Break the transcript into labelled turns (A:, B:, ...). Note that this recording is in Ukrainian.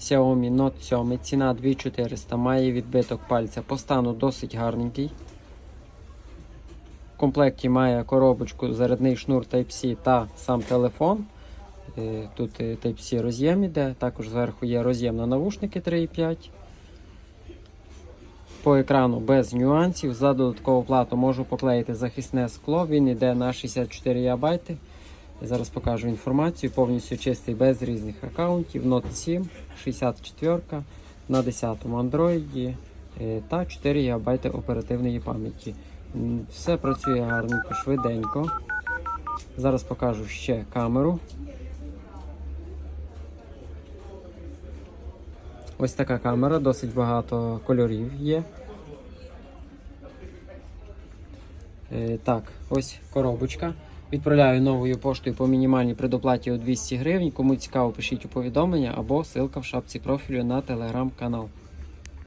A: Xiaomi Note 7, ціна 2400, має відбиток пальця. По стану досить гарненький. В комплекті має коробочку, зарядний шнур Type-C та сам телефон. Е, Тут е, Type-C роз'єм іде, також зверху є роз'єм на навушники 3.5. По екрану без нюансів. За додаткову плату можу поклеїти захисне скло. Він йде на 64 ГБ. Я зараз покажу інформацію. Повністю чистий без різних аккаунтів. Note 7, 64 на 10-му Android е, та 4 ГБ оперативної пам'яті. Все працює гарненько, швиденько. Зараз покажу ще камеру. Ось така камера, досить багато кольорів є. Е, так, ось коробочка. Відправляю новою поштою по мінімальній предоплаті у 200 гривень. Кому цікаво, пишіть у повідомлення або ссылка в шапці профілю на телеграм-канал.